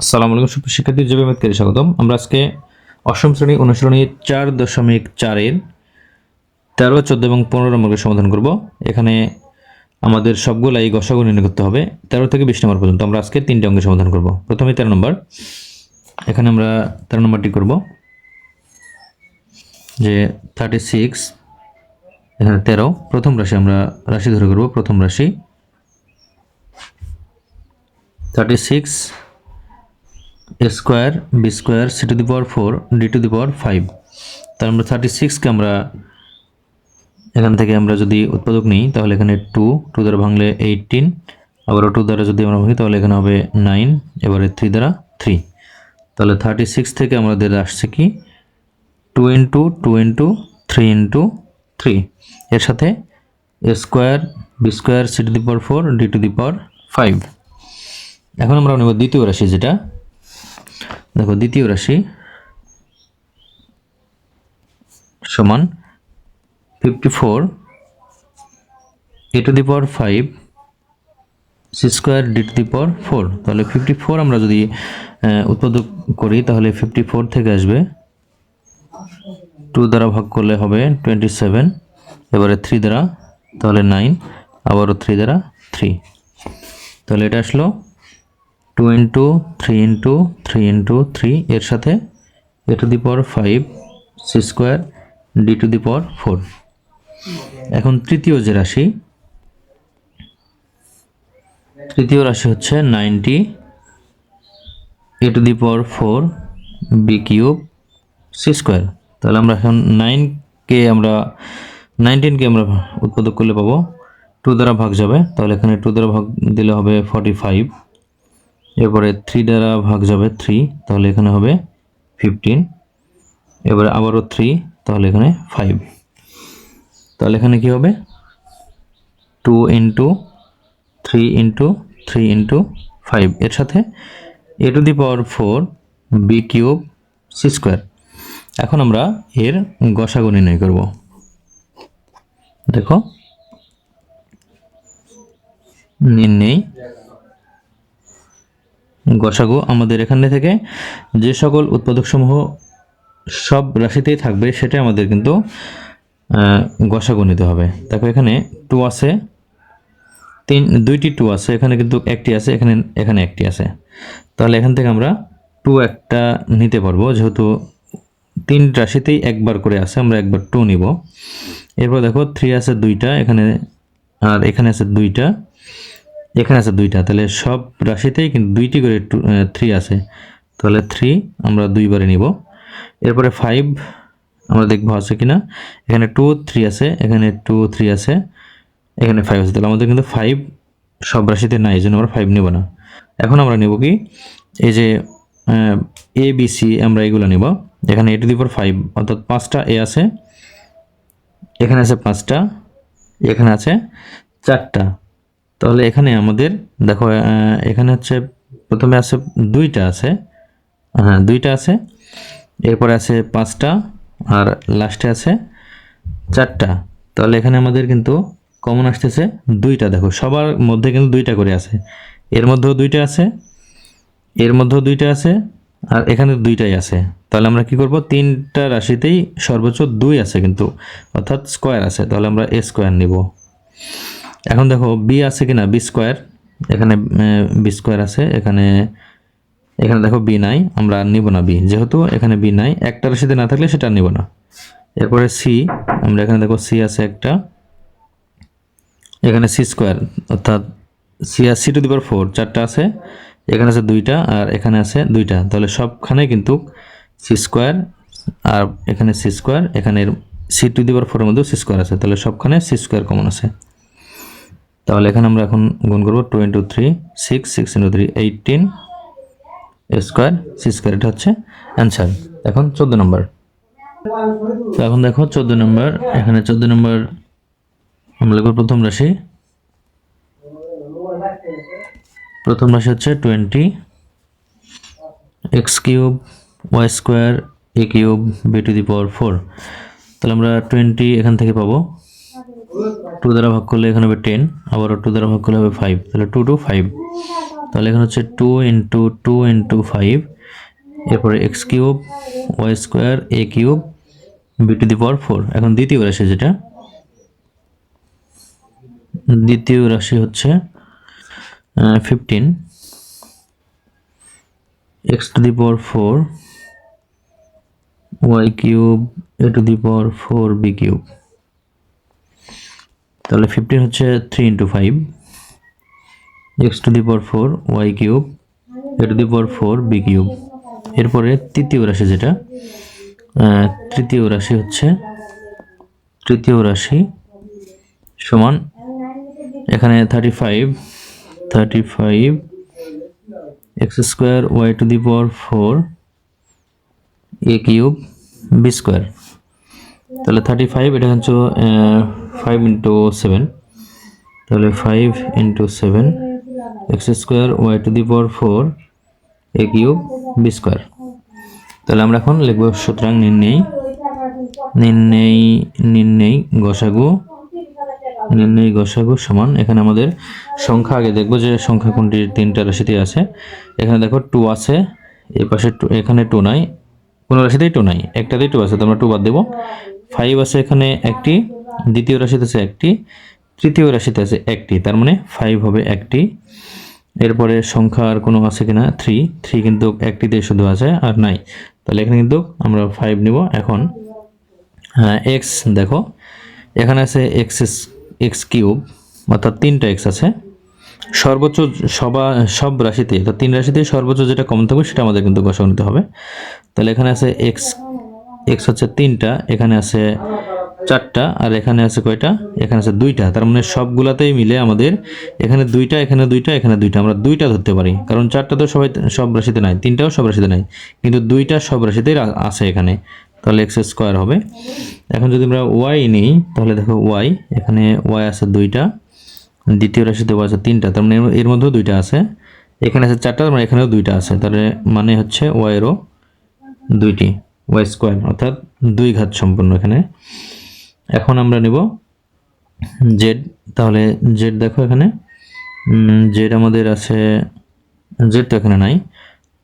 আসসালামু আলাইকুম সুপ্রিয় শিক্ষার্থী জবে স্বাগতম। আমরা আজকে অষ্টম শ্রেণি অনুশীলনী চার দশমিক চারের তেরো, চোদ্দ এবং পনেরো নম্বরের সমাধান করব। এখানে আমাদের সবগুলাই গসাগু নির্ণয় করতে হবে। তেরো থেকে বিশ নম্বর পর্যন্ত আমরা আজকে তিনটে অঙ্কের সমাধান করব। প্রথমে তেরো নম্বর। এখানে আমরা তেরো নম্বরটি করব। যে থার্টি সিক্স এখানে তেরো। প্রথম রাশি আমরা রাশি ধরে করব, প্রথম রাশি। Thirty six square B square C to the power four D to the power five তার আমরা থার্টি সিক্সকে আমরা এখান থেকে আমরা যদি উৎপাদক নিই, তাহলে এখানে টু টু দ্বারা ভাঙলে এইটিন আবার টু দ্বারা যদি আমরা ভাঙি, তাহলে এখানে হবে নাইন এবারে থ্রি দ্বারা থ্রি তাহলে থার্টি সিক্স থেকে আমাদের আসছে কি? Two into two into three into three এর সাথে A square B square C to the power four D to the power five এখন আমরা নেব দ্বিতীয় রাশি যেটা। দেখো, দ্বিতীয় রাশি সমান fifty four A to the power five C square D to the power four তাহলে ফিফটি ফোর আমরা যদি উৎপাদক করি, তাহলে ফিফটি ফোর থেকে আসবে টু দ্বারা ভাগ করলে হবে টোয়েন্টি সেভেন এবারে থ্রি দ্বারা, তাহলে নাইন আবারও থ্রি দ্বারা থ্রি তাহলে এটা আসলো two into three into three into three এর সাথে A to the power five C square D to the power four এখন তৃতীয় যে রাশি, তৃতীয় রাশি হচ্ছে ninety A to the power four B cube C square তাহলে আমরা এখন নাইনকে আমরা নাইনটিনকে আমরা উৎপাদক করলে পাবো। টু দ্বারা ভাগ যাবে, তাহলে এখানে টু দ্বারা ভাগ দিলে হবে ফর্টি ফাইভ এরপরে থ্রি দ্বারা ভাগ যাবে থ্রি তাহলে এখানে হবে ফিফটিন এবারে আবারও থ্রি তাহলে এখানে ফাইভ তাহলে এখানে কি হবে? Two into three into three into five এর সাথে A to the power four B cube C square এখন আমরা এর গসাগু নির্ণয় করব। দেখো, নির্ণয় গসাগু, আমাদের এখানে থেকে যে সকল উৎপাদকসমূহ সব রাশিতেই থাকবে, সেটা আমাদের কিন্তু গসাগু নিতে হবে। দেখো, এখানে টু আছে, তিন, দুইটি টু আছে, এখানে কিন্তু একটি আছে, এখানে এখানে একটি আছে। তাহলে এখান থেকে আমরা টু একটা নিতে পারব, যেহেতু তিন রাশিতেই একবার করে আছে, আমরা একবার টু নিব। এরপর দেখো থ্রি আছে দুইটা, এখানে, আর এখানে আছে দুইটা। এখানে আছে দুইটা, তাহলে সব রাশিতেই কিন্তু দুইটি করে টু থ্রি আছে। তাহলে থ্রি আমরা দুইবারে নিব। এরপরে ফাইভ আমরা দেখব আছে কি না এখানে টু থ্রি আছে, এখানে টু থ্রি আছে, এখানে ফাইভ আছে। তাহলে আমাদের কিন্তু ফাইভ সব রাশিতে নাই, এই জন্য আমরা ফাইভ নেব না। এখন আমরা নেব কি? এই যে, এ বি সি আমরা এগুলো নেব। এখানে এ টু দি পাওয়ার ফাইভ অর্থাৎ পাঁচটা এ আছে। এখানে আছে পাঁচটা, এখানে আছে চারটা। তাহলে এখানে আমাদের, দেখো এখানে হচ্ছে প্রথমে আছে দুইটা আছে। হ্যাঁ দুইটা আছে। এরপরে আছে পাঁচটা আর লাস্টে আছে চারটা। তাহলে এখানে আমাদের কিন্তু কমন আসতেছে দুইটা। দেখো, সবার মধ্যে কিন্তু দুইটা করে আছে। এর মধ্যেও দুইটা আছে, এর মধ্যেও দুইটা আছে, আর এখানে দুইটাই আছে। তাহলে আমরা কি করব? তিনটা রাশিতেই সর্বোচ্চ দুই আছে কিন্তু, অর্থাৎ স্কোয়ার আছে। তাহলে আমরা এ স্কোয়ার নিব। এখন দেখো বি আছে কিনা? বি স্কোয়ার এখানে বি স্কোয়ার আছে। এখানে এখানে দেখো বি নাই। আমরা নিব না বি যেহেতু এখানে বি নাই, একটা রাশিতে না থাকলে সেটা নিব না। এরপরে সি আমরা এখানে দেখো সি আছে একটা। এখানে সি স্কোয়ার অর্থাৎ C R C to the power four চারটা আছে। এখানে আছে দুইটা আর এখানে আছে দুইটা। তাহলে সবখানে কিন্তু সি স্কোয়ার আর এখানে সি স্কোয়ার এখানে সি টু দি পাওয়ার ফোরের মধ্যেও সি স্কোয়ার আছে। তাহলে সবখানে সি স্কোয়ার কমন আছে। তাহলে এখানে আমরা এখন গুণ করব two into three six six into three eighteen square c square এটা হচ্ছে অ্যান্সার এখন চোদ্দ নম্বর তো এখন দেখো চোদ্দ নম্বর এখানে চোদ্দ নম্বর আমরা লিখব প্রথম রাশি। প্রথম রাশি হচ্ছে twenty x cube y square a cube b to the power four তাহলে আমরা টোয়েন্টি এখান থেকে পাবো। টু দ্বারা ভাগ করলে এখানে হবে টেন আবার টু দ্বারা ভাগ করলে হবে ফাইভ তাহলে টু টু ফাইভ তাহলে এখানে হচ্ছে two into two into five এরপরে x cube y square a cube b to the power four এখন দ্বিতীয় রাশি যেটা, দ্বিতীয় রাশি হচ্ছে fifteen x to the power four y cube a to the power four b cube তাহলে fifteen হচ্ছে three into five x to the power four y cube a to the power four b cube এরপরে তৃতীয় রাশি যেটা তৃতীয় রাশি হচ্ছে, তৃতীয় রাশি সমান এখানে thirty five thirty five x square y to the power four a cube b square তাহলে থার্টি ফাইভ এটা হচ্ছে ফাইভ ইন্টু সেভেন তাহলে five into seven x square y to the power four a cube b square তাহলে আমরা এখন লিখব সুতরাং নির্ণেই নির্ণেই নির্ণেই গসাগু, নির্ণয় গসাগু সমান। এখানে আমাদের সংখ্যা, আগে দেখব যে সংখ্যা কোনটি তিনটা রাশিতে আছে। এখানে দেখো টু আছে, এই পাশে এখানে টু নাই, কোনো রাশিতেই টু নাই, একটাতেই টু আছে, তো আমরা টু বাদ দেবো। ফাইভ আছে এখানে একটি, দ্বিতীয় রাশিতে আছে একটি, তৃতীয় রাশিতে আছে একটি, তার মানে ফাইভ হবে একটি। এরপরে সংখ্যা আর কোনো আছে কিনা? থ্রি থ্রি কিন্তু একটিতে শুধু আছে আর নাই। তাহলে এখানে কিন্তু আমরা ফাইভ নিব। এখন এক্স দেখো, এখানে আছে এক্স এক্স কিউব অর্থাৎ তিনটা এক্স আছে। সর্বোচ্চ সবা, সব রাশিতে, অর্থাৎ তিন রাশিতে সর্বোচ্চ যেটা কমন থাকবে সেটা আমাদের কিন্তু গসা নিতে হবে। তাহলে এখানে আছে এক্স এক্স হচ্ছে তিনটা, এখানে আছে চারটা আর এখানে আছে কয়টা? এখানে আছে দুইটা। তার মানে সবগুলাতেই মিলে আমাদের এখানে দুইটা এখানে দুইটা এখানে দুইটা। আমরা দুইটা ধরতে পারি। কারণ চারটা তো সবাই সব রাশিতে নাই, তিনটাও সব রাশিতে নাই। কিন্তু দুইটা সব রাশিতেই আছে এখানে। তাহলে এক্স স্কোয়ার হবে। এখন যদি আমরা ওয়াই নিই, তাহলে দেখো ওয়াই, এখানে ওয়াই আছে দুইটা, দ্বিতীয় রাশিতে ওয়াই আছে তিনটা। তার মানে এর মধ্যেও দুইটা আছে। এখানে আছে চারটা, তার মানে এখানেও দুইটা আছে। তাহলে মানে হচ্ছে ওয়াইয়েরও দুইটি। ওয়াই স্কোয়ার অর্থাৎ দুই ঘাত সম্পন্ন এখানে। এখন আমরা নেব জেড তাহলে জেড দেখো এখানে। জেড আমাদের আছে জেড তো এখানে নাই।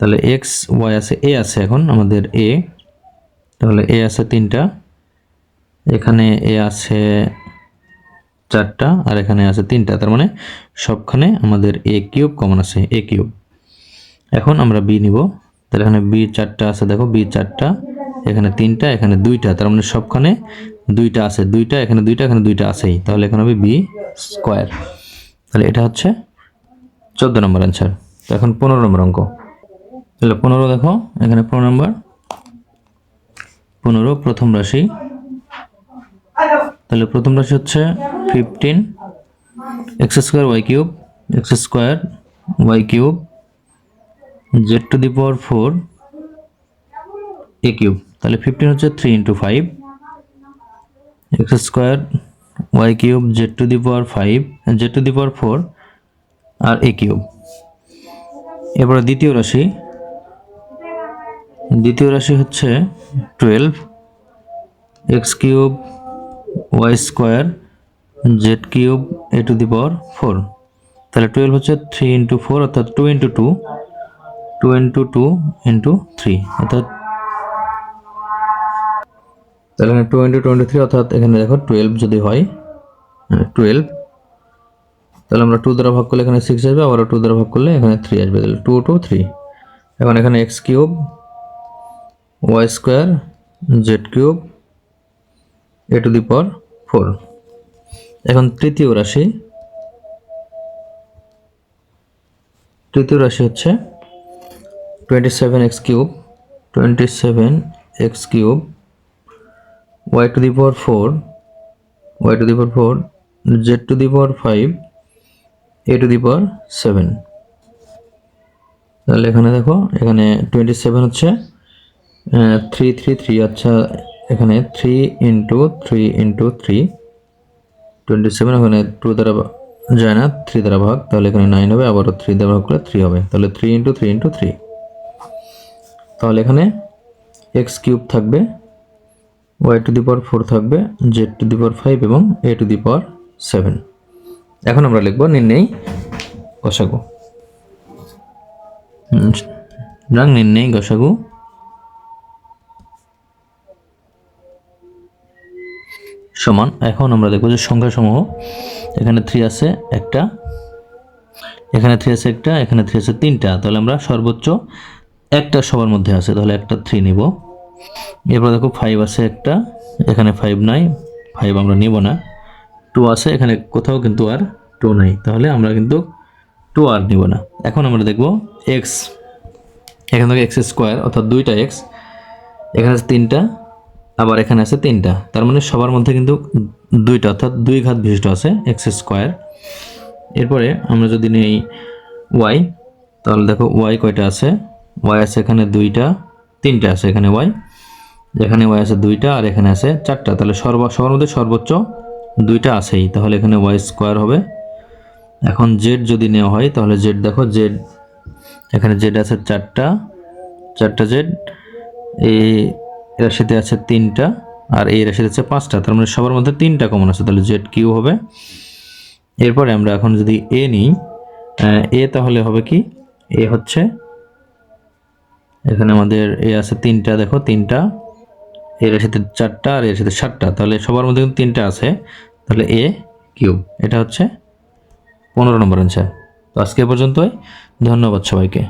তাহলে এক্স ওয়াই আছে এ আছে এখন আমাদের এ তাহলে এ আছে তিনটা, এখানে এ আছে চারটা, আর এখানে আছে তিনটা। তার মানে সবখানে আমাদের এ কিউব কমন আছে এ কিউব। এখন আমরা বি নিব। তাহলে এখানে বি চারটা আছে, দেখো বি চারটা, এখানে তিনটা, এখানে দুইটা, তার মানে সবখানে দুইটা আছে, দুইটা, এখানে দুইটা এখানে দুইটা আছেই, তাহলে এখানে হবে বি স্কোয়ার। তাহলে এটা হচ্ছে চোদ্দ নম্বর অ্যান্সার তো এখন পনেরো নম্বর অঙ্ক। তাহলে পনেরো দেখো, এখানে পনেরো নম্বর। পনেরো, প্রথম রাশি। তাহলে প্রথম রাশি হচ্ছে fifteen x square y cube x square y cube z to the power four a cube. তাহলে ফিফটিন হচ্ছে three into five x square y cube z to the power five z to the power four R A cube. এরপরে দ্বিতীয় রাশি দ্বিতীয় রাশি হচ্ছে twelve x cube y square z cube a to the power four তাহলে twelve হচ্ছে three into four অর্থাৎ two into two two into two into three, অর্থাৎ তাহলে এখানে টু ইন্টু টোয়েন্টি থ্রি, অর্থাৎ এখানে দেখো টুয়েলভ যদি হয় টুয়েলভ, তাহলে আমরা টু দ্বারা ভাগ করলে এখানে সিক্স আসবে, আবার টু দ্বারা ভাগ করলে এখানে থ্রি আসবে, তাহলে টু টু থ্রি এখন এখানে x cube y square z cube a to the power four এখন তৃতীয় রাশি তৃতীয় রাশি হচ্ছে twenty seven x cube twenty seven x cube y to the power four y to the power four z to the power five a to the seven তাহলে এখানে দেখো, এখানে টোয়েন্টি সেভেন হচ্ছে থ্রি থ্রি থ্রি আচ্ছা এখানে three into three into three twenty seven ওখানে two দ্বারা যায় না থ্রি দ্বারা ভাগ, তাহলে এখানে নাইন হবে, আবারও থ্রি দ্বারা ভাগ করলে থ্রি হবে। তাহলে three into three into three তাহলে এখানে এক্স কিউব থাকবে y to the power four থাকবে z to the power five এবং এ টু দি পাওয়ার সেভেন। এখন আমরা লিখব নির্ণয় হুম, সুতরাং নির্ণয় গসাগু। সমান এখন আমরা দেখব যে সংখ্যা সমূহ এখানে থ্রি আছে একটা এখানে থ্রি আছে একটা এখানে থ্রি আছে তিনটা। তাহলে আমরা সর্বোচ্চ একটা সবার মধ্যে আছে, তাহলে একটা থ্রি নিব। এরপর দেখো ফাইভ আছে একটা, এখানে ফাইভ নাই ফাইভ আমরা নিব না। টু আছে, এখানে কোথাও কিন্তু আর টু নাই, তাহলে আমরা কিন্তু টু আর নিব না। এখন আমরা দেখব এক্স এখান থেকে এক্স স্কোয়ার অর্থাৎ দুইটা এক্স এখানে আছে তিনটা, আবার এখানে আছে তিনটা। তার মানে সবার মধ্যে কিন্তু দুইটা, অর্থাৎ দুই ঘাত বিশিষ্ট আছে এক্স স্কোয়ার এরপরে আমরা যদি নেই ওয়াই তাহলে দেখো ওয়াই কয়টা আছে? ওয়াই আছে এখানে দুইটা, তিনটা আছে এখানে ওয়াই এখানে ওয়াই আছে দুইটা আর এখানে আছে চারটা। তাহলে সর্ব সবার মধ্যে সর্বোচ্চ দুইটা আছেই। তাহলে এখানে ওয়াই স্কোয়ার হবে। এখন জেড যদি নেওয়া হয়, তাহলে জেড দেখো জেড এখানে জেড আছে চারটা চারটা জেড এই রাশিতে আছে তিনটা আর এই রাশিতে আছে পাঁচটা। তার মানে সবার মধ্যে তিনটা কমন আছে। তাহলে জেড কিউ হবে। এরপরে আমরা এখন যদি এ নিই এ তাহলে হবে কি? এ হচ্ছে এখানে আমাদের এ আছে তিনটা, দেখো তিনটা। এর সাথে চারটা আর এর সাথে সাতটা। তাহলে সবার মধ্যে কিন্তু তিনটা আছে। তাহলে এ কিউ এটা হচ্ছে পনেরো নম্বর অ্যান্সার তো আজকে পর্যন্তই। ধন্যবাদ সবাইকে।